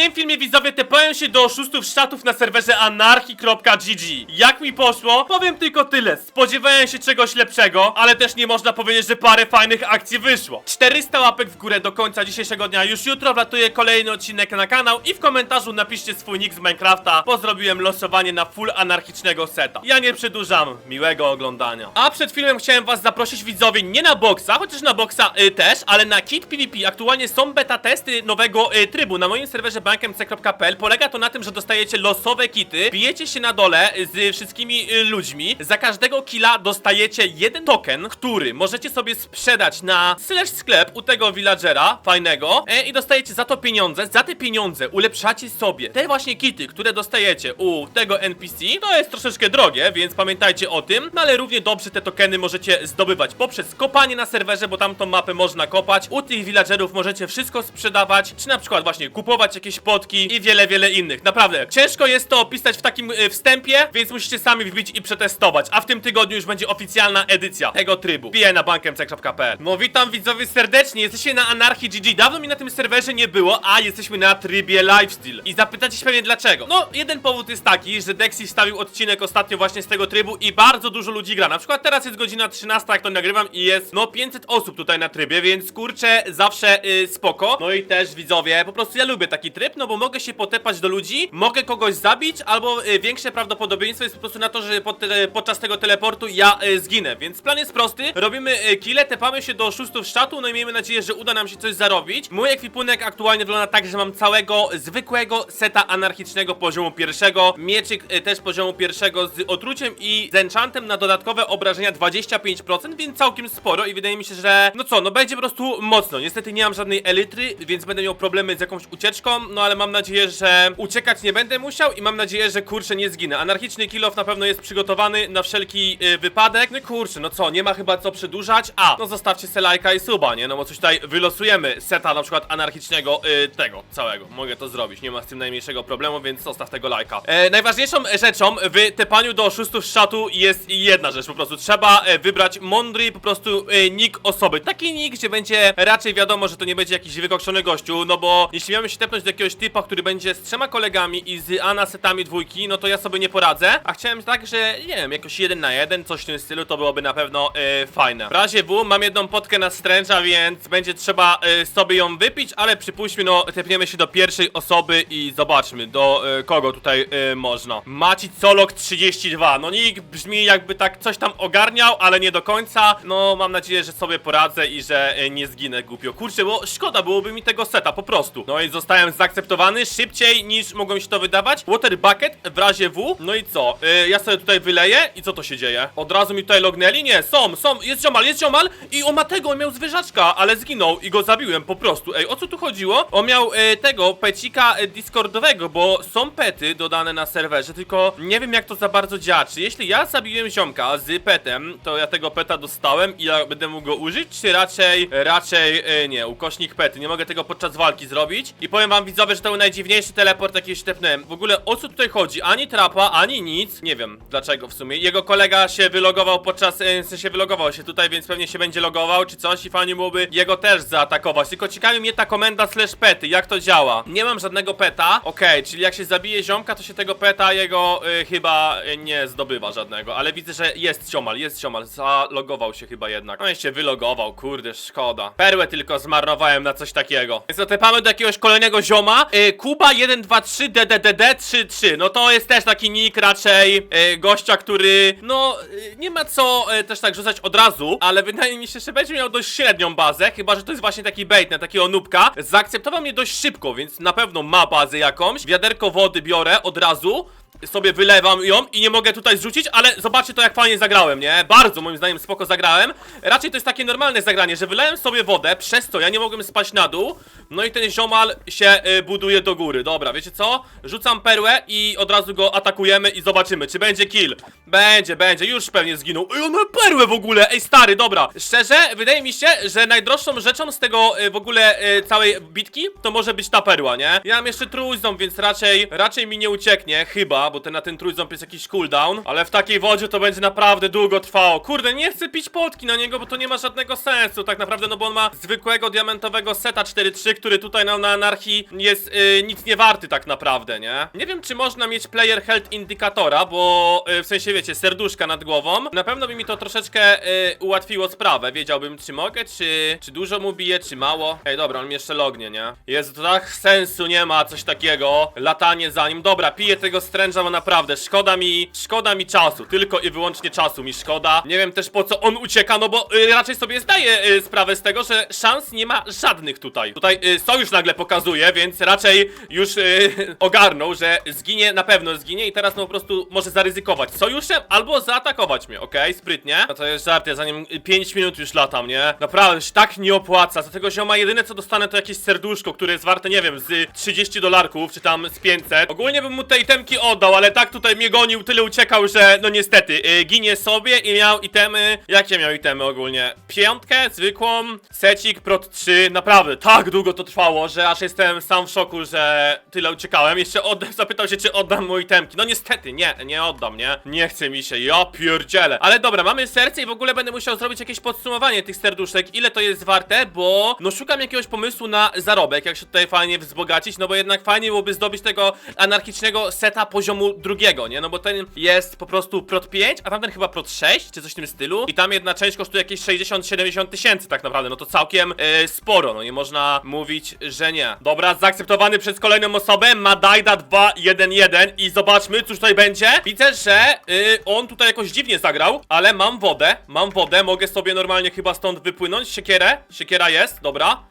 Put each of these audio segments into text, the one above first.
tym filmie widzowie tepałem się do oszustów szatów na serwerze anarchy.gg. Jak mi poszło? Powiem tylko tyle. Spodziewałem się czegoś lepszego, ale też nie można powiedzieć, że parę fajnych akcji wyszło. 400 łapek w górę do końca dzisiejszego dnia. Już jutro wlatuje kolejny odcinek na kanał i w komentarzu napiszcie swój nick z Minecrafta, bo zrobiłem losowanie na full anarchicznego seta. Ja nie przedłużam. Miłego oglądania. A przed filmem chciałem was zaprosić widzowie nie na boxa, chociaż na boxa y, też, ale na Kit PvP. Aktualnie są beta testy nowego y, trybu na moim serwerze bankmc.pl. Polega to na tym, że dostajecie losowe kity, bijecie się na dole z wszystkimi y, ludźmi. Za każdego killa dostajecie jeden token, który możecie sobie sprzedać na slash sklep u tego villagera fajnego e, i dostajecie za to pieniądze. Za te pieniądze ulepszacie sobie te właśnie kity, które dostajecie u tego NPC. To jest troszeczkę drogie, więc pamiętajcie o tym, no ale równie dobrze te tokeny możecie zdobywać poprzez kopanie na serwerze, bo tamtą mapę można kopać. U tych villagerów możecie wszystko sprzedawać, czy na przykład właśnie kupować jakieś potki i wiele, wiele innych. Naprawdę, ciężko jest to opisać w takim y, wstępie, więc musicie sami wbić i przetestować. A w tym tygodniu już będzie oficjalna edycja tego trybu. Biję na bankmc.pl. No witam widzowie serdecznie, jesteście na Anarchy GG. Dawno mi na tym serwerze nie było, a jesteśmy na trybie lifestyle. I zapytacie się pewnie dlaczego. No, jeden powód jest taki, że Dexy wstawił odcinek ostatnio właśnie z tego trybu i bardzo dużo ludzi gra. Na przykład teraz jest godzina 13, jak to nagrywam i jest no 500 osób tutaj na trybie, więc kurczę, zawsze y, spoko. No i też widzowie, po prostu ja lubię taki tryb, no bo mogę się potepać do ludzi, mogę kogoś zabić, albo y, większe prawdopodobieństwo jest po prostu na to, że pod, y, podczas tego teleportu ja y, zginę. Więc plan jest prosty, robimy y, kile, tepamy się do oszustów z czatu, no i miejmy nadzieję, że uda nam się coś zarobić. Mój ekwipunek aktualnie wygląda tak, że mam całego zwykłego seta anarchicznego poziomu pierwszego, mieczyk y, też poziomu pierwszego z otruciem i z enchantem na dodatkowe obrażenia 25%, więc całkiem sporo i wydaje mi się, że no co, no będzie po prostu mocno. Niestety nie mam żadnej elitry, więc będę miał problemy z jakąś ucieczką, no ale mam nadzieję, że uciekać nie będę musiał i mam nadzieję, że kurczę nie zginę. Anarchiczny kill off na pewno jest przygotowany na wszelki y, wypadek. No kurczę, no co, nie ma chyba co przedłużać. A, no zostawcie se lajka i suba, nie? No bo coś tutaj wylosujemy seta na przykład anarchicznego y, tego całego. Mogę to zrobić, nie ma z tym najmniejszego problemu, więc zostaw tego lajka. E, najważniejszą rzeczą w tepaniu do oszustów z jest jedna rzecz po prostu. Trzeba e, wybrać mądry po prostu e, nick osoby. Taki nick, gdzie będzie raczej wiadomo, że to nie będzie jakiś wykokszony gościu, no bo jeśli miałem się tepnąć do jakiegoś typa, który będzie z trzema kolegami i z anasetami dwójki, no to ja sobie nie poradzę. A chciałem tak, że nie wiem, jakoś jeden na jeden, coś w tym stylu, to byłoby na pewno e, fajne. W razie W mam jedną potkę na stręcza, więc będzie trzeba e, sobie ją wypić, ale przypuśćmy, no tepniemy się do pierwszej osoby i zobaczmy, do e, kogo tutaj można. Macic Solok 32, no nick brzmi jakby tak coś tam ogarniał, ale nie do końca. No mam nadzieję, że sobie poradzę i że nie zginę głupio. Kurczę, bo szkoda byłoby mi tego seta, po prostu. No i zostałem zaakceptowany szybciej niż mi się to wydawać. Water bucket w razie W. No i co? E, ja sobie tutaj wyleję i co to się dzieje? Od razu mi tutaj lognęli? Nie, są, są, jest ziomal, jest ziomal i on ma tego, on miał zwierzaczka, ale zginął i go zabiłem po prostu. Ej, o co tu chodziło? On miał e, tego pecika e, discordowego, bo są pety dodane na serwerze, tylko nie wiem jak to za bardzo działa. Czy jeśli ja zabiłem ziomka z petem, to ja tego peta dostałem i ja będę mógł go użyć, czy raczej, raczej, nie, ukośnik pety, nie mogę tego podczas walki zrobić. I powiem wam widzowie, że to był najdziwniejszy teleport jaki się. W ogóle o co tutaj chodzi? Ani trapa, ani nic. Nie wiem dlaczego w sumie. Jego kolega się wylogował podczas, e, w sensie wylogował się tutaj, więc pewnie się będzie logował, czy coś i fajnie byłoby jego też zaatakować. Tylko ciekawi mnie ta komenda slash pety, jak to działa. Nie mam żadnego peta. Okej, czyli jak się zabije ziomka, to się tego peta jego y, chyba y, nie zdobywa żadnego, ale widzę, że jest ziomal, jest ziomal. Zalogował się chyba jednak. No i się wylogował, kurde, szkoda. Perłę tylko zmarnowałem na coś takiego. Więc zatepamy do jakiegoś kolejnego zioma. Y, Kuba 123 DDDD 33. No to jest też taki nick raczej y, gościa, który no y, nie ma co y, też tak rzucać od razu, ale wydaje mi się, że będzie miał dość średnią bazę, chyba że to jest właśnie taki bait na takiego nubka. Zaakceptował mnie dość szybko, więc na pewno ma bazę jakąś. Wiaderko wody biorę od razu sobie wylewam ją i nie mogę tutaj zrzucić, ale zobaczcie to jak fajnie zagrałem, nie? Bardzo moim zdaniem spoko zagrałem. Raczej to jest takie normalne zagranie, że wylałem sobie wodę, przez to ja nie mogłem spać na dół, no i ten ziomal się y, buduje do góry. Dobra, wiecie co? Rzucam perłę i od razu go atakujemy i zobaczymy, czy będzie kill. Będzie, będzie, już pewnie zginął. Ej, on ma perłę w ogóle! Ej, stary, dobra. Szczerze, wydaje mi się, że najdroższą rzeczą z tego y, w ogóle y, całej bitki to może być ta perła, nie? Ja mam jeszcze trójząb, więc raczej, raczej mi nie ucieknie, chyba, bo ten na ten trójząb jest jakiś cooldown, ale w takiej wodzie to będzie naprawdę długo trwało. Kurde, nie chcę pić potki na niego, bo to nie ma żadnego sensu tak naprawdę, no bo on ma zwykłego diamentowego seta 4-3, który tutaj no, na anarchii jest y, nic nie warty tak naprawdę, nie? Nie wiem, czy można mieć player health indikatora, bo y, w sensie wiecie, serduszka nad głową. Na pewno by mi to troszeczkę y, ułatwiło sprawę. Wiedziałbym, czy mogę, czy, czy dużo mu bije, czy mało. Ej, dobra, on mi jeszcze lognie, nie? Jezu, to tak sensu nie ma coś takiego. Latanie za nim. Dobra, piję tego stręża, bo naprawdę szkoda mi, szkoda mi czasu. Tylko i wyłącznie czasu mi szkoda. Nie wiem też po co on ucieka, no bo y, raczej sobie zdaję y, sprawę z tego, że szans nie ma żadnych tutaj. Tutaj y, sojusz nagle pokazuje, więc raczej już y, ogarnął, że zginie, na pewno zginie i teraz no po prostu może zaryzykować sojuszem albo zaatakować mnie, okej? Sprytnie. No to jest żart, ja za nim 5 minut już latam, nie? Naprawdę się tak nie opłaca. Za tego zioma jedyne co dostanę to jakieś serduszko, które jest warte, nie wiem, z 30 dolarków, czy tam z 500. Ogólnie bym mu tej temki oddał, ale tak tutaj mnie gonił, tyle uciekał, że no niestety, y, ginie sobie i miał itemy. Jakie miał itemy ogólnie? Piątkę, zwykłą, secik, prot 3. Naprawdę, tak długo to trwało, że aż jestem sam w szoku, że tyle uciekałem. Jeszcze od... zapytał się, czy oddam mu itemki. No niestety, nie, nie oddam, nie? Nie chce mi się, ja pierdzielę. Ale dobra, mamy serce i w ogóle będę musiał zrobić jakieś podsumowanie tych serduszek, ile to jest warte, bo no szukam jakiegoś pomysłu na zarobek, jak się tutaj fajnie wzbogacić, no bo jednak fajnie byłoby zdobyć tego anarchicznego seta poziomu drugiego, nie? No bo ten jest po prostu prot 5, a tamten chyba prot 6, czy coś w tym stylu. I tam jedna część kosztuje jakieś 60-70 tysięcy tak naprawdę, no to całkiem e, sporo, no nie można mówić, że nie. Dobra, zaakceptowany przez kolejną osobę, Madajda 211 i zobaczmy, cóż tutaj będzie. Widzę, że y, on tutaj jakoś dziwnie zagrał, ale mam wodę, mam wodę, mogę sobie normalnie chyba stąd wypłynąć. Siekierę, siekiera jest, dobra.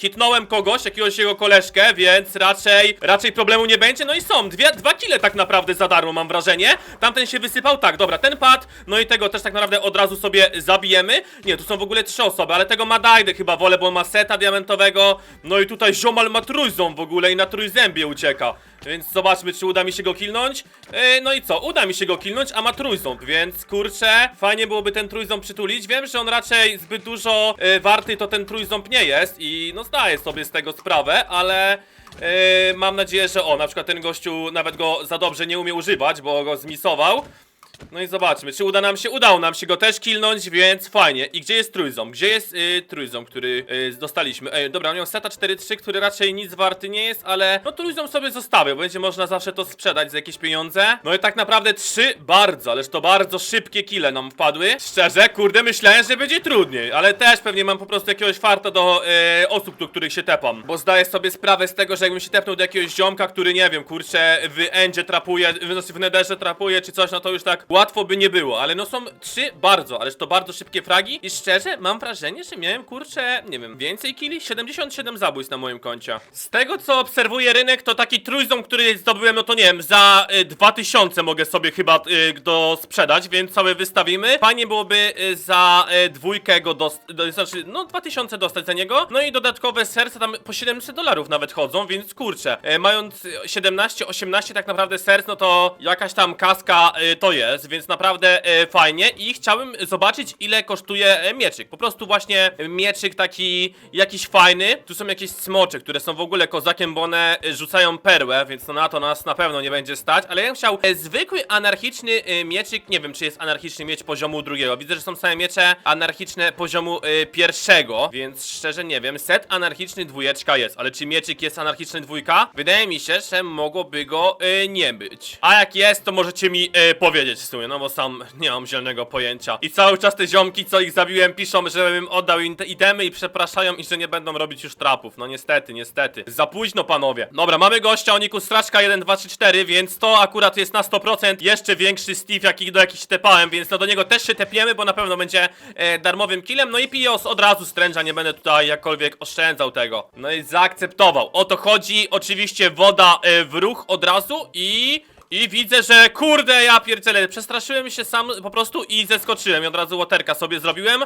Hitnąłem kogoś, jakiegoś jego koleżkę, więc raczej, raczej problemu nie będzie. No i są, dwie, dwa kile tak naprawdę za darmo, mam wrażenie. Tamten się wysypał, tak, dobra, ten padł, no i tego też tak naprawdę od razu sobie zabijemy. Nie, tu są w ogóle trzy osoby, ale tego Madajdę chyba wolę, bo ma seta diamentowego. No i tutaj ziomal ma trójząb w ogóle i na trójzębie ucieka. Więc zobaczmy, czy uda mi się go kilnąć. Yy, no i co? Uda mi się go kilnąć, a ma trójząb, więc kurczę, fajnie byłoby ten trójząb przytulić. Wiem, że on raczej zbyt dużo yy, warty to ten trójząb nie jest i no zdaję sobie z tego sprawę, ale... Yy, mam nadzieję, że o, na przykład ten gościu nawet go za dobrze nie umie używać, bo go zmisował. No i zobaczmy, czy uda nam się, udało nam się go też kilnąć, więc fajnie. I gdzie jest trójząb? Gdzie jest y, trójząb, który y, dostaliśmy? Ej, dobra, on miał seta 4-3, który raczej nic warty nie jest, ale no trójząb sobie zostawię, bo będzie można zawsze to sprzedać za jakieś pieniądze. No i tak naprawdę trzy bardzo, ależ to bardzo szybkie kile nam wpadły. Szczerze, kurde, myślałem, że będzie trudniej, ale też pewnie mam po prostu jakiegoś farta do y, osób, do których się tepam. Bo zdaję sobie sprawę z tego, że jakbym się tepnął do jakiegoś ziomka, który nie wiem, kurczę, w endzie trapuje, w, znaczy w nederze trapuje czy coś, no to już tak łatwo by nie było, ale no są trzy bardzo, ależ to bardzo szybkie fragi i szczerze mam wrażenie, że miałem kurczę, nie wiem, więcej killi? 77 zabójstw na moim koncie. Z tego co obserwuję rynek, to taki trójząb, który zdobyłem, no to nie wiem, za y, 2000 mogę sobie chyba y, do sprzedać, więc sobie wystawimy. Fajnie byłoby y, za y, dwójkę go dostać, do, znaczy, no 2000 dostać za niego, no i dodatkowe serca tam po 700 dolarów nawet chodzą, więc kurczę, y, mając y, 17-18 tak naprawdę serc, no to jakaś tam kaska y, to jest, więc naprawdę e, fajnie i chciałem zobaczyć ile kosztuje e, mieczyk. Po prostu właśnie mieczyk taki jakiś fajny. Tu są jakieś smocze, które są w ogóle kozakiem, bo one e, rzucają perłę, więc no na to nas na pewno nie będzie stać, ale ja bym chciał e, zwykły anarchiczny e, mieczyk, nie wiem czy jest anarchiczny miecz poziomu drugiego. Widzę, że są same miecze anarchiczne poziomu e, pierwszego, więc szczerze nie wiem. Set anarchiczny dwójeczka jest, ale czy mieczyk jest anarchiczny dwójka? Wydaje mi się, że mogłoby go e, nie być. A jak jest, to możecie mi e, powiedzieć sumie, no bo sam nie mam zielonego pojęcia. I cały czas te ziomki, co ich zabiłem, piszą, żebym oddał im te itemy i przepraszają i że nie będą robić już trapów. No niestety, niestety. Za późno, panowie. Dobra, mamy gościa o niku Straczka 1, 2, 3, 4, więc to akurat jest na 100% jeszcze większy Steve, jaki do jakiś tepałem, więc no do niego też się tepiemy, bo na pewno będzie e, darmowym killem. No i Pios od razu stręża, nie będę tutaj jakkolwiek oszczędzał tego. No i zaakceptował. O to chodzi, oczywiście woda e, w ruch od razu i... I widzę, że kurde, ja pierdzielę, przestraszyłem się sam po prostu i zeskoczyłem i od razu łoterka sobie zrobiłem.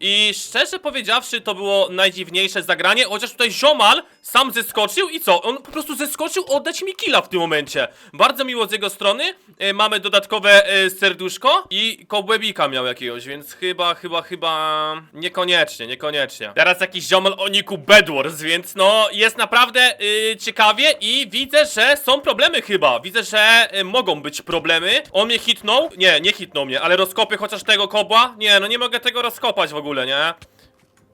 I szczerze powiedziawszy, to było najdziwniejsze zagranie, chociaż tutaj ziomal sam zeskoczył i co? On po prostu zeskoczył oddać mi killa w tym momencie. Bardzo miło z jego strony. E, mamy dodatkowe e, serduszko i kobłebika miał jakiegoś, więc chyba, chyba, chyba niekoniecznie, niekoniecznie. Teraz jakiś ziomal o niku Bedwars, więc no jest naprawdę y, ciekawie i widzę, że są problemy chyba. Widzę, że y, mogą być problemy. On mnie hitnął? Nie, nie hitnął mnie, ale rozkopię chociaż tego kobła? Nie, no nie mogę tego rozkopać w ogóle, nie?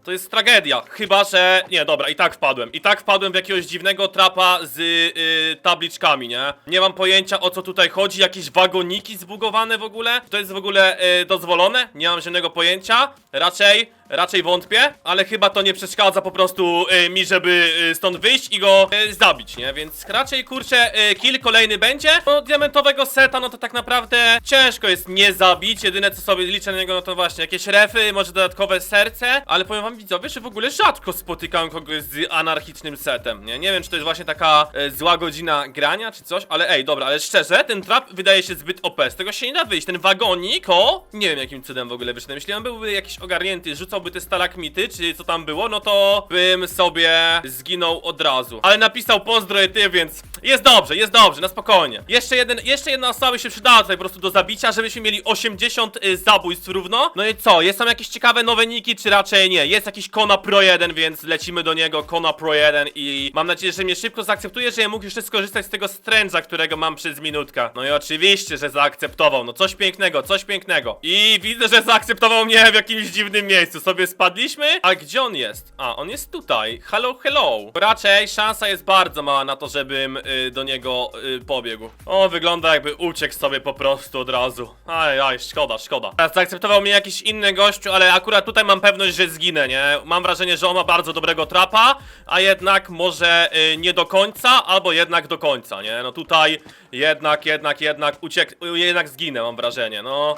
To jest tragedia. Chyba, że. Nie, dobra, i tak wpadłem. I tak wpadłem w jakiegoś dziwnego trapa z y, tabliczkami, nie? Nie mam pojęcia o co tutaj chodzi. Jakieś wagoniki zbugowane w ogóle? To jest w ogóle y, dozwolone? Nie mam żadnego pojęcia. Raczej. Raczej wątpię, ale chyba to nie przeszkadza po prostu y, mi, żeby y, stąd wyjść i go y, zabić, nie? Więc raczej kurczę, y, kill kolejny będzie. No, diamentowego seta, no to tak naprawdę ciężko jest nie zabić. Jedyne co sobie liczę na niego, no to właśnie jakieś refy, może dodatkowe serce. Ale powiem wam widzowie, że w ogóle rzadko spotykam kogoś z anarchicznym setem, nie? Nie wiem, czy to jest właśnie taka e, zła godzina grania, czy coś, ale ej, dobra, ale szczerze, ten trap wydaje się zbyt OP. Z tego się nie da wyjść. Ten wagonik, to nie wiem jakim cudem w ogóle wyszedłem. Jeśli on byłby jakiś ogarnięty, rzucałby te stalagmity, czy co tam było, no to bym sobie zginął od razu. Ale napisał pozdro ty, więc jest dobrze, jest dobrze, na spokojnie. Jeszcze jeden, jeszcze jedna osoba się przydała tutaj po prostu do zabicia, żebyśmy mieli 80 y, zabójstw równo. No i co, jest tam jakieś ciekawe nowe niki, czy raczej nie? Jest jakiś Kona Pro 1, więc lecimy do niego, Kona Pro 1 i mam nadzieję, że mnie szybko zaakceptuje, że ja mógł jeszcze skorzystać z tego stręża, którego mam przez minutkę. No i oczywiście, że zaakceptował, no coś pięknego, coś pięknego. I widzę, że zaakceptował mnie w jakimś dziwnym miejscu. Sobie spadliśmy? A gdzie on jest? A, on jest tutaj. Hello, hello. Raczej szansa jest bardzo mała na to, żebym y, do niego y, pobiegł. O, wygląda jakby uciekł sobie po prostu od razu. Aj, aj, szkoda, szkoda. Teraz zaakceptował mnie jakiś inny gościu, ale akurat tutaj mam pewność, że zginę, nie? Mam wrażenie, że on ma bardzo dobrego trapa, a jednak może y, nie do końca, albo jednak do końca, nie? No tutaj jednak, jednak, jednak uciekł, jednak zginę, mam wrażenie, no.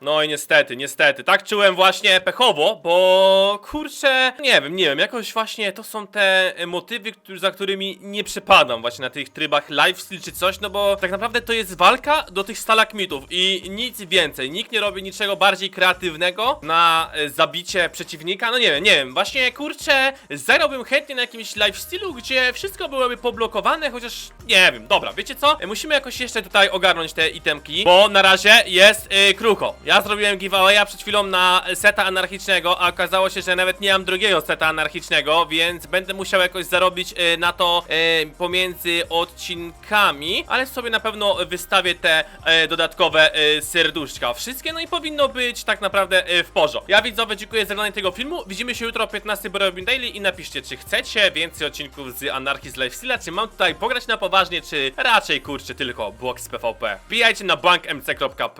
No i niestety, niestety. Tak czułem właśnie pechowo, bo kurczę, nie wiem, nie wiem, jakoś właśnie to są te motywy, za którymi nie przepadam właśnie na tych trybach lifestyle czy coś, no bo tak naprawdę to jest walka do tych stalagmitów i nic więcej. Nikt nie robi niczego bardziej kreatywnego na e, zabicie przeciwnika. No nie wiem, nie wiem, właśnie kurczę, zagrałbym chętnie na jakimś lifestylu, gdzie wszystko byłoby poblokowane, chociaż nie wiem, dobra, wiecie co? E, Musimy jakoś jeszcze tutaj ogarnąć te itemki, bo na razie jest y, krucho. Ja zrobiłem giveawaya przed chwilą na seta anarchicznego, a okazało się, że nawet nie mam drugiego seta anarchicznego, więc będę musiał jakoś zarobić y, na to y, pomiędzy odcinkami, ale sobie na pewno wystawię te y, dodatkowe serduszka. Wszystkie, no i powinno być tak naprawdę w porządku. Ja widzowie dziękuję za oglądanie tego filmu. Widzimy się jutro o 15 po Robin Daily i napiszcie, czy chcecie więcej odcinków z Anarchii z Lifestyle'a, czy mam tutaj pograć na poważnie, czy raczej kurczę tylko blok z PvP. Wbijajcie na bankmc.pl